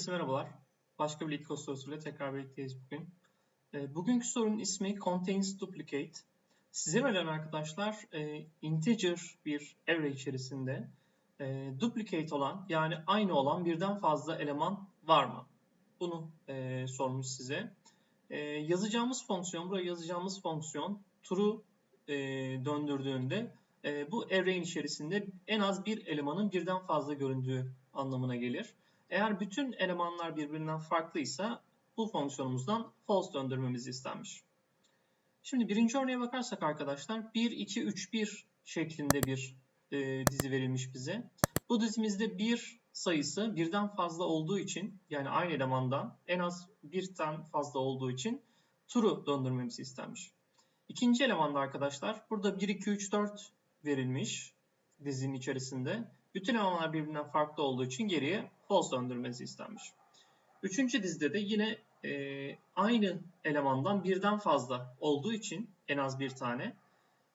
Herkese merhabalar. Başka bir Litko sorusuyla tekrar birlikteyiz bugün. E, bugünkü sorunun ismi Contains Duplicate. Size verilen arkadaşlar e, integer bir array içerisinde e, duplicate olan yani aynı olan birden fazla eleman var mı? Bunu e, sormuş size. E, yazacağımız fonksiyon, buraya yazacağımız fonksiyon true e, döndürdüğünde e, bu array'in içerisinde en az bir elemanın birden fazla göründüğü anlamına gelir. Eğer bütün elemanlar birbirinden farklıysa bu fonksiyonumuzdan false döndürmemiz istenmiş. Şimdi birinci örneğe bakarsak arkadaşlar 1, 2, 3, 1 şeklinde bir e, dizi verilmiş bize. Bu dizimizde 1 sayısı birden fazla olduğu için yani aynı elemandan en az birden fazla olduğu için true'u döndürmemizi istenmiş. İkinci elemanda arkadaşlar burada 1, 2, 3, 4 verilmiş dizinin içerisinde. Bütün elemanlar birbirinden farklı olduğu için geriye false döndürmesi istenmiş. Üçüncü dizide de yine e, aynı elemandan birden fazla olduğu için en az bir tane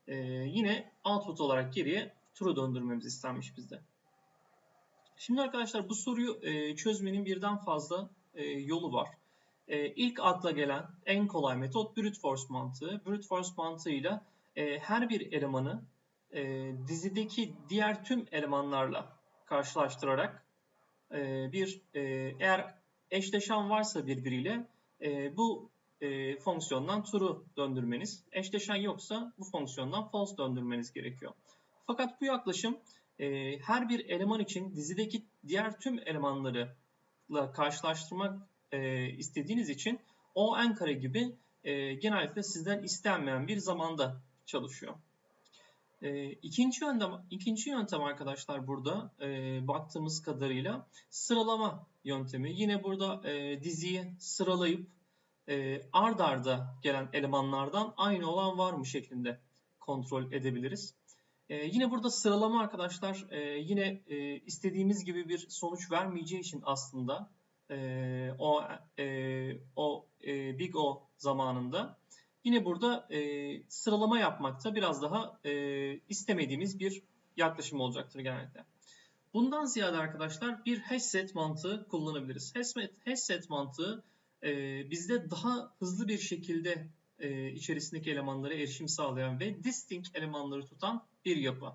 e, yine output olarak geriye true döndürmemiz istenmiş bizde. Şimdi arkadaşlar bu soruyu e, çözmenin birden fazla e, yolu var. E, ilk akla gelen en kolay metot brute force mantığı. Brute force mantığıyla e, her bir elemanı e, dizideki diğer tüm elemanlarla karşılaştırarak e, bir e, eğer eşleşen varsa birbiriyle e, bu e, fonksiyondan true döndürmeniz, eşleşen yoksa bu fonksiyondan false döndürmeniz gerekiyor. Fakat bu yaklaşım her bir eleman için dizideki diğer tüm elemanlarla karşılaştırmak istediğiniz için o n kare gibi e, genellikle sizden istenmeyen bir zamanda çalışıyor. E, ikinci yöntem, ikinci yöntem arkadaşlar burada e, baktığımız kadarıyla sıralama yöntemi. Yine burada e, diziyi sıralayıp e, ard arda gelen elemanlardan aynı olan var mı şeklinde kontrol edebiliriz. E, yine burada sıralama arkadaşlar e, yine e, istediğimiz gibi bir sonuç vermeyeceği için aslında e, o e, o e, Big O zamanında Yine burada e, sıralama yapmakta biraz daha e, istemediğimiz bir yaklaşım olacaktır genellikle. Bundan ziyade arkadaşlar bir hash set mantığı kullanabiliriz. Hash set mantığı e, bizde daha hızlı bir şekilde e, içerisindeki elemanlara erişim sağlayan ve distinct elemanları tutan bir yapı.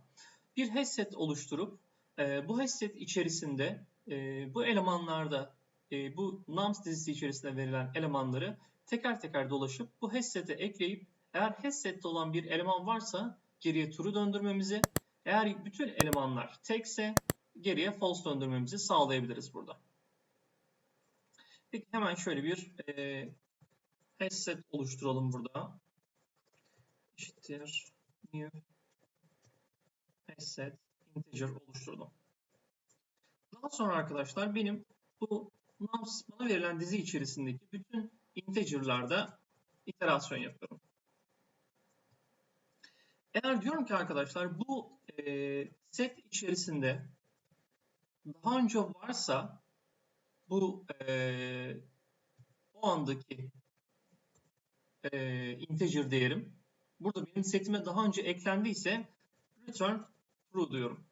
Bir hash set oluşturup e, bu hash set içerisinde e, bu elemanlarda e, bu nums dizisi içerisinde verilen elemanları teker teker dolaşıp bu hash set'e ekleyip eğer hash set'te olan bir eleman varsa geriye true döndürmemizi, eğer bütün elemanlar tekse geriye false döndürmemizi sağlayabiliriz burada. Peki hemen şöyle bir e, hash set oluşturalım burada. Eşittir new hash set integer oluşturdum. Daha sonra arkadaşlar benim bu nums bana verilen dizi içerisindeki bütün integer'larda iterasyon yapıyorum. Eğer diyorum ki arkadaşlar bu e, set içerisinde daha önce varsa bu e, o andaki e, integer değerim burada benim setime daha önce eklendiyse return true diyorum.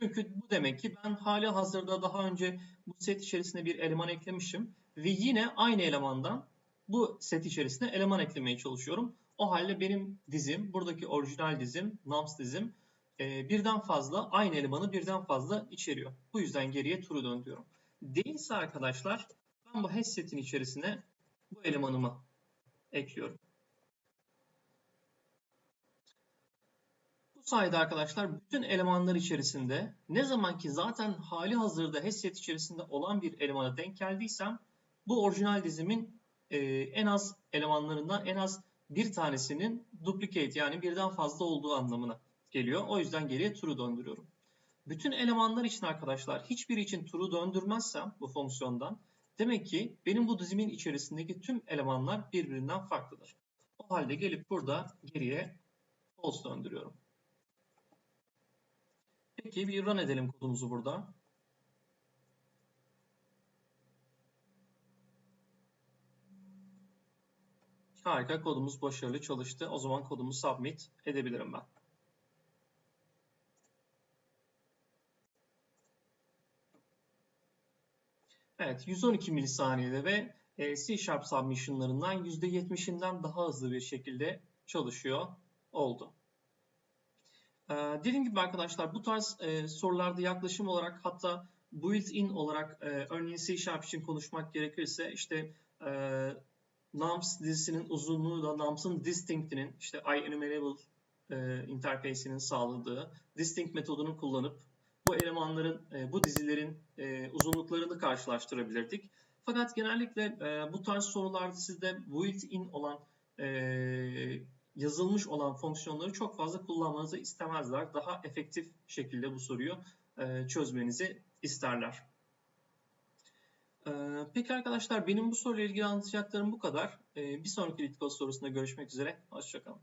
Çünkü bu demek ki ben hali hazırda daha önce bu set içerisinde bir eleman eklemişim ve yine aynı elemandan bu set içerisine eleman eklemeye çalışıyorum. O halde benim dizim, buradaki orijinal dizim, nums dizim e, birden fazla, aynı elemanı birden fazla içeriyor. Bu yüzden geriye true dön. Değilse arkadaşlar ben bu hash setin içerisine bu elemanımı ekliyorum. Bu sayede arkadaşlar bütün elemanlar içerisinde ne zaman ki zaten hali hazırda hash set içerisinde olan bir elemana denk geldiysem bu orijinal dizimin e, en az elemanlarından en az bir tanesinin duplicate yani birden fazla olduğu anlamına geliyor. O yüzden geriye true döndürüyorum. Bütün elemanlar için arkadaşlar hiçbiri için true döndürmezsem bu fonksiyondan demek ki benim bu dizimin içerisindeki tüm elemanlar birbirinden farklıdır. O halde gelip burada geriye false döndürüyorum. Peki bir run edelim kodumuzu burada. Harika kodumuz başarılı çalıştı. O zaman kodumu submit edebilirim ben. Evet, 112 milisaniyede ve e, C Sharp submission'larından %70'inden daha hızlı bir şekilde çalışıyor oldu. Ee, dediğim gibi arkadaşlar bu tarz e, sorularda yaklaşım olarak hatta built-in olarak e, örneğin C Sharp için konuşmak gerekirse işte e, nums dizisinin uzunluğu da nums'ın distinct'inin işte IEnumerable e, interface'inin sağladığı distinct metodunu kullanıp bu elemanların, e, bu dizilerin e, uzunluklarını karşılaştırabilirdik. Fakat genellikle e, bu tarz sorularda sizde built-in olan e, yazılmış olan fonksiyonları çok fazla kullanmanızı istemezler. Daha efektif şekilde bu soruyu e, çözmenizi isterler. E, peki arkadaşlar benim bu soruyla ilgili anlatacaklarım bu kadar. E, bir sonraki Litkos sorusunda görüşmek üzere. Hoşçakalın.